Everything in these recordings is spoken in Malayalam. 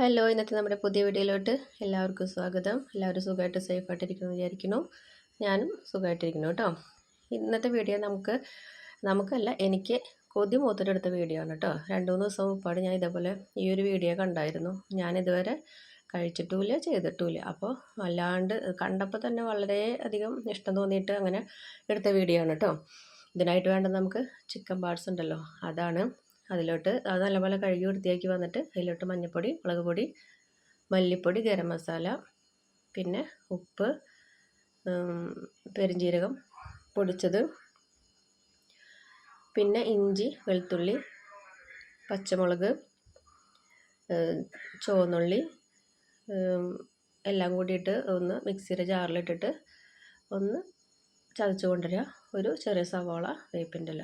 ഹലോ ഇന്നത്തെ നമ്മുടെ പുതിയ വീഡിയോയിലോട്ട് എല്ലാവർക്കും സ്വാഗതം. എല്ലാവരും സുഖമായിട്ട് സേഫായിട്ടിരിക്കുന്നു വിചാരിക്കുന്നു. ഞാനും സുഖമായിട്ടിരിക്കുന്നു കേട്ടോ. ഇന്നത്തെ വീഡിയോ നമുക്ക് നമുക്കല്ല എനിക്ക് കൊതി മൂത്തിട്ടെടുത്ത വീഡിയോ ആണ് കേട്ടോ. രണ്ട് മൂന്ന് ദിവസം മുമ്പാട് ഞാൻ ഇതേപോലെ ഈ ഒരു വീഡിയോ കണ്ടായിരുന്നു. ഞാനിതുവരെ കഴിച്ചിട്ടുമില്ല ചെയ്തിട്ടുമില്ല. അപ്പോൾ അല്ലാണ്ട് കണ്ടപ്പോൾ തന്നെ വളരെ അധികം ഇഷ്ടം തോന്നിയിട്ട് അങ്ങനെ എടുത്ത വീഡിയോ ആണ് കേട്ടോ. ഇതിനായിട്ട് വേണ്ട നമുക്ക് ചിക്കൻ പാർട്സ് ഉണ്ടല്ലോ. അതാണ് അതിലോട്ട് അത് നല്ലപോലെ കഴുകി വൃത്തിയാക്കി വന്നിട്ട് അതിലോട്ട് മഞ്ഞൾപ്പൊടി മുളക് പൊടി മല്ലിപ്പൊടി ഗരം മസാല പിന്നെ ഉപ്പ് പെരിഞ്ജീരകം പൊടിച്ചത് പിന്നെ ഇഞ്ചി വെളുത്തുള്ളി പച്ചമുളക് ചുവന്നുള്ളി എല്ലാം കൂടിയിട്ട് ഒന്ന് മിക്സിയുടെ ജാറിലിട്ടിട്ട് ഒന്ന് ചതച്ച് കൊണ്ടുവരിക ഒരു ചെറിയ സവോള വേപ്പിന്റെ ഇല.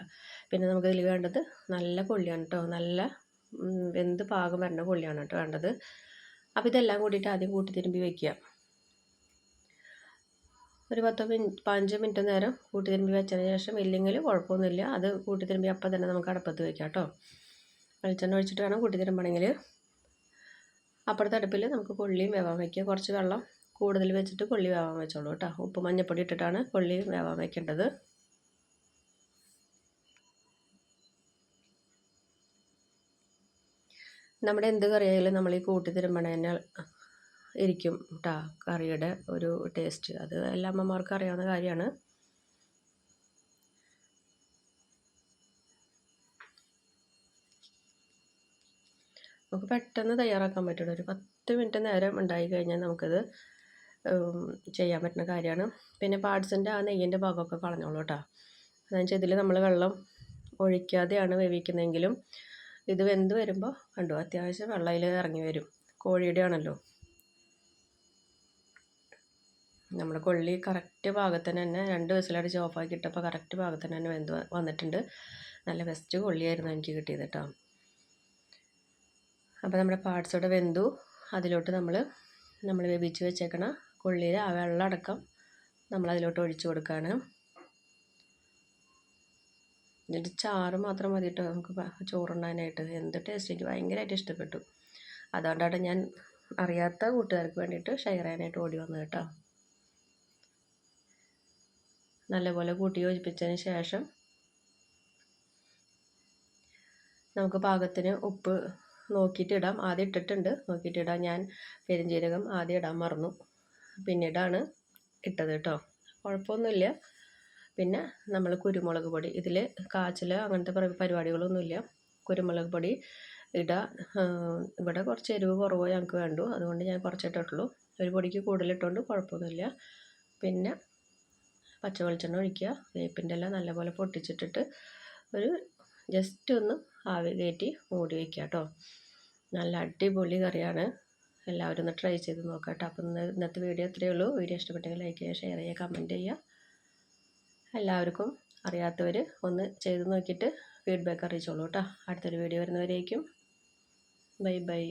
പിന്നെ നമുക്ക് ഇതിൽ വേണ്ടത് നല്ല കൊള്ളിയാണ് കേട്ടോ നല്ല വെന്ത് പാകം വരേണ്ട കൊള്ളിയാണ് കേട്ടോ വേണ്ടത്. അപ്പോൾ ഇതെല്ലാം കൂടിയിട്ട് ആദ്യം കൂട്ടി തിരുമ്പി വയ്ക്കുക ഒരു പത്തോ പതിനഞ്ച് മിനിറ്റ് നേരം കൂട്ടി തിരുമ്പി വെച്ചതിന് ശേഷം ഇല്ലെങ്കിൽ കുഴപ്പമൊന്നുമില്ല. അത് കൂട്ടി തിരുമ്പി അപ്പം തന്നെ നമുക്ക് അടുപ്പത്ത് വയ്ക്കാം കേട്ടോ വെളിച്ചെണ്ണ ഒഴിച്ചിട്ട് വേണം കൂട്ടി തിരുമ്പണമെങ്കിൽ. അപ്പുറത്തെ അടുപ്പിൽ നമുക്ക് കൊള്ളിയും വേവാൻ വയ്ക്കുക കുറച്ച് വെള്ളം കൂടുതൽ വെച്ചിട്ട് കൊള്ളി വേവാൻ വെച്ചോളൂ കേട്ടോ. ഉപ്പ് മഞ്ഞപ്പൊടി ഇട്ടിട്ടാണ് കൊള്ളി വേവാൻ വയ്ക്കേണ്ടത് നമ്മുടെ എന്ത് കറിയായാലും നമ്മൾ ഈ കൂട്ടി തിരുമ്പണ തന്നെ ഇരിക്കും കേട്ടോ കറിയുടെ ഒരു ടേസ്റ്റ് അത് എല്ലാ അമ്മമാർക്കും അറിയാവുന്ന കാര്യമാണ്. നമുക്ക് പെട്ടെന്ന് തയ്യാറാക്കാൻ പറ്റുള്ളൂ. ഒരു പത്ത് മിനിറ്റ് നേരം ഉണ്ടായി കഴിഞ്ഞാൽ നമുക്കത് ചെയ്യാൻ പറ്റുന്ന കാര്യമാണ്. പിന്നെ പാർട്സിന്റെ ആ നെയ്യിന്റെ ഭാഗമൊക്കെ കളഞ്ഞോളൂ കേട്ടോ. അതെന്ന് വെച്ചാൽ ഇതിൽ നമ്മൾ വെള്ളം ഒഴിക്കാതെയാണ് വേവിക്കുന്നതെങ്കിലും ഇത് വെന്ത് വരുമ്പോൾ കണ്ടു അത്യാവശ്യം വെള്ളയിൽ ഇറങ്ങി വരും. കോഴിയുടെ ആണല്ലോ. നമ്മുടെ കൊള്ളി കറക്റ്റ് പാകത്തിന് തന്നെ രണ്ട് വിസിലടിച്ച് ഓഫാക്കി ഇട്ടപ്പോൾ കറക്റ്റ് പാകത്തിന് തന്നെ വെന്ത് വന്നിട്ടുണ്ട്. നല്ല ബെസ്റ്റ് കൊള്ളിയായിരുന്നു എനിക്ക് കിട്ടിയത് കേട്ടോ. അപ്പോൾ നമ്മുടെ പാർട്സോടെ വെന്തു. അതിലോട്ട് നമ്മൾ നമ്മൾ വേവിച്ച് വെച്ചേക്കണ കൊള്ളിയിൽ ആ വെള്ളമടക്കം നമ്മളതിലോട്ട് ഒഴിച്ചു കൊടുക്കുകയാണ് എന്നിട്ട് ചാറ് മാത്രം മതി കേട്ടോ നമുക്ക് ചോറുണ്ണാനായിട്ട്. എന്ത് ടേസ്റ്റ് എനിക്ക് ഭയങ്കരമായിട്ട് ഇഷ്ടപ്പെട്ടു. അതുകൊണ്ടാണ് ഞാൻ അറിയാത്ത കൂട്ടുകാർക്ക് വേണ്ടിയിട്ട് ഷെയർ ചെയ്യാനായിട്ട് ഓടി വന്നത് കേട്ടോ. നല്ലപോലെ കൂട്ടി യോജിപ്പിച്ചതിന് ശേഷം നമുക്ക് പാകത്തിന് ഉപ്പ് നോക്കിയിട്ട് ഇടാം. ആദ്യം ഇട്ടിട്ടുണ്ട്. നോക്കിയിട്ട് ഇടാം ഞാൻ പെരുംജീരകം ആദ്യം ഇടാൻ മറന്നു. പിന്നീടാണ് ഇട്ടത് കേട്ടോ. കുഴപ്പമൊന്നുമില്ല. പിന്നെ നമ്മൾ കുരുമുളക് പൊടി ഇതിൽ കാച്ചിൽ അങ്ങനത്തെ പരിപാടികളൊന്നുമില്ല. കുരുമുളക് പൊടി ഇടുക ഇവിടെ കുറച്ച് എരിവ് കുറവ് ഞങ്ങൾക്ക് വേണ്ടു. അതുകൊണ്ട് ഞാൻ കുറച്ച് ഇട്ടിട്ടുള്ളൂ ഒരു പൊടിക്ക് കൂടുതലിട്ടുകൊണ്ട് കുഴപ്പമൊന്നുമില്ല. പിന്നെ പച്ച വെളിച്ചെണ്ണ ഒഴിക്കുക. വേപ്പിന്റെ എല്ലാം നല്ലപോലെ പൊട്ടിച്ചിട്ടിട്ട് ഒരു ജസ്റ്റ് ഒന്ന് ആവി കയറ്റി മൂടി വയ്ക്കുക കേട്ടോ. നല്ല അടിപൊളി കറിയാണ്. എല്ലാവരും ഒന്ന് ട്രൈ ചെയ്ത് നോക്കാം കേട്ടോ അപ്പം ഇന്ന് ഇന്നത്തെ വീഡിയോ ഇത്രയേ ഉള്ളൂ. വീഡിയോ ഇഷ്ടപ്പെട്ടെങ്കിൽ ലൈക്ക് ചെയ്യുക ഷെയർ ചെയ്യുക കമന്റ് ചെയ്യുക. എല്ലാവർക്കും അറിയാത്തവർ ഒന്ന് ചെയ്ത് നോക്കിയിട്ട് ഫീഡ്ബാക്ക് അറിയിച്ചോളൂ കേട്ടോ അടുത്തൊരു വീഡിയോ വരുന്നവരേക്കും. Bye bye